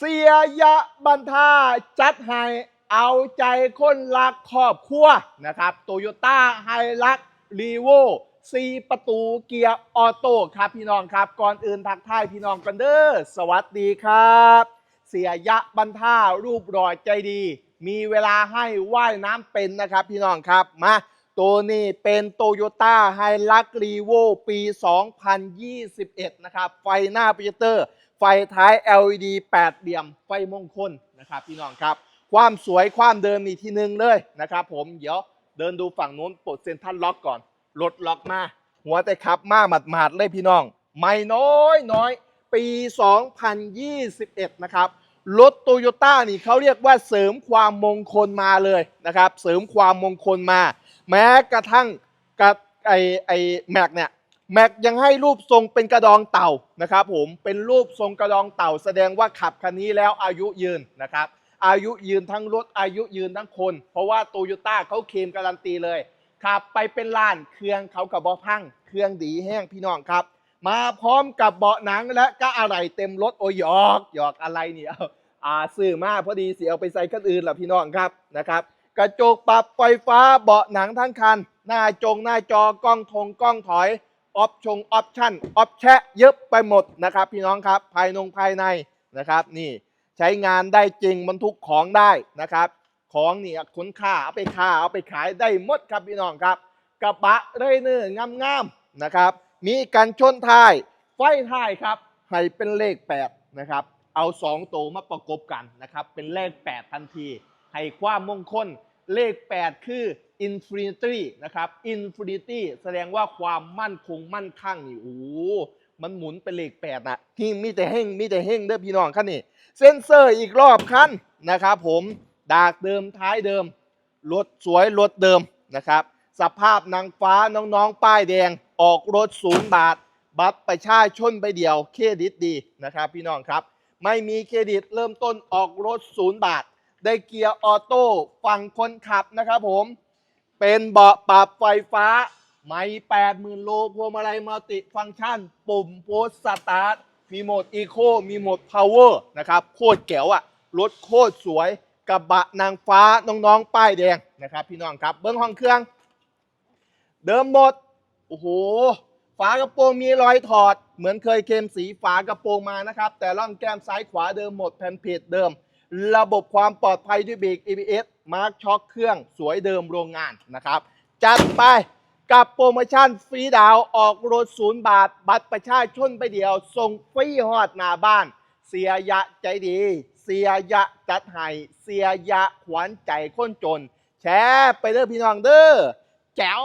เสียยะบันทาจัดให้เอาใจคนรักครอบครัวนะครับโตโยต้าไฮลักรีโวซีประตูเกียร์ออโต้ครับพี่น้องครับ ก่อนอื่นทักทายพี่น้องกันเด้อสวัสดีครับ เสียยะบันท่ารูปรอยใจดี มีเวลาให้ว่ายน้ำเป็นนะครับพี่น้องครับมา ตัวนี้เป็นโตโยต้าไฮลักรีโวปี 2021 นะครับ ไฟหน้าโปรเจคเตอร์ ไฟท้าย LED 8 เหลี่ยม ไฟมงคลนะครับพี่น้องครับ ความสวยความเดิมนี่ที่หนึ่งเลยนะครับผม เดี๋ยวเดินดูฝั่งนู้นปลดเซ็นทรัลล็อกก่อน รถล็อกมา หัวแต่ขับมาหมาดๆเลยพี่น้อง ไม่น้อยน้อยปี 2021 นะครับรถโตโยต้านี่เขาเรียกว่าเสริมความมงคลมาเลยนะครับ เสริมความมงคลมา แม้กระทั่งกับไอไอแม็กเนี่ยแม็กยังให้รูปทรงเป็นกระดองเต่านะครับผมเป็นรูปทรงกระดองเต่า แสดงว่าขับคันนี้แล้วอายุยืนนะครับอายุยืนทั้งรถอายุยืนทั้งคน เพราะว่าโตโยต้าเขาเคลมการันตีเลยขับไปเป็นล้านเครื่องเขากับบอพัง เครื่องดีแห้งพี่น้องครับ มาพร้อมกับเบาะหนังและก็อะไรเต็มรถโอยหยอกหยอกอะไรเนี่ยอ่าซื้อมาพอดีเสียเอาไปใส่คันอื่นล่ะพี่น้องครับนะครับ กระจกปรับไฟฟ้าเบาะหนังทั้งคัน หน้าจงหน้าจอกล้องทงกล้องถอยออปชงออปชั่นออปแชะเยอะไปหมดนะครับ พี่น้องครับภายนงภายในนะครับ นี่ใช้งานได้จริงบรรทุกของได้นะครับ ของนี่คุณค่าเอาไปค้าเอาไปขายได้หมดครับพี่น้องครับ กระบะเรเนื้องามๆนะครับ มีกันชนท้ายไฟท้ายครับให้เป็นเลข8นะครับเอา2ตัวมาประกบกันนะครับ เป็นเลข 8 ทันที ให้ความมงคล เลข 8 คือ infinity นะครับ infinity แสดงว่าความมั่นคงมั่นคั่งนี่โอ้มันหมุนเป็นเลข8นะที่มีแต่เฮงมีแต่เฮงเด้อพี่น้องคันนี่เซนเซอร์อีกรอบคันนะครับผมดากเดิมท้ายเดิมรถสวยรถเดิมนะครับ สภาพนางฟ้าน้องๆ ป้ายแดงออกรถศูนย์บาท บัตรประชาชนไปเดียวเครดิตดีนะครับ พี่น้องครับ ไม่มีเครดิตเริ่มต้นออกรถศูนย์บาท ได้เกียร์ออโต้ฝั่งคนขับนะครับผม เป็นเบาะปรับไฟฟ้า ไม่แปดหมื่นโลพวงมาลัยมัลติฟังก์ชัน ปุ่มโพสสตาร์ท มีโหมดอีโค มีโหมดพาวเวอร์นะครับ โคตรแก๋วอะรถโคตรสวยกระบะนางฟ้าน้องๆ ป้ายแดงนะครับ พี่น้องครับ เบิ้งห้องเครื่อง เดิมหมด โอ้โห ฝากระโปรงมีรอยถอด เหมือนเคยเคลมสีฝากระโปรงมานะครับ แต่ร่องแก้มซ้ายขวาเดิมหมดแผ่นเพจเดิม ระบบความปลอดภัยด้วยเบรก ABS มาร์คช็อคเครื่องสวยเดิมโรงงานนะครับ จัดไปกับโปรโมชั่นฟรีดาวออกรถศูนย์บาท บัตรประชาชนไปเดียว ส่งฟรีฮอดหน้าบ้าน เสียยะใจดี เสียยะจัดให้เสียยะขวัญใจคนจน แชร์ไปเด้อพี่น้องเด้อแจ๋ว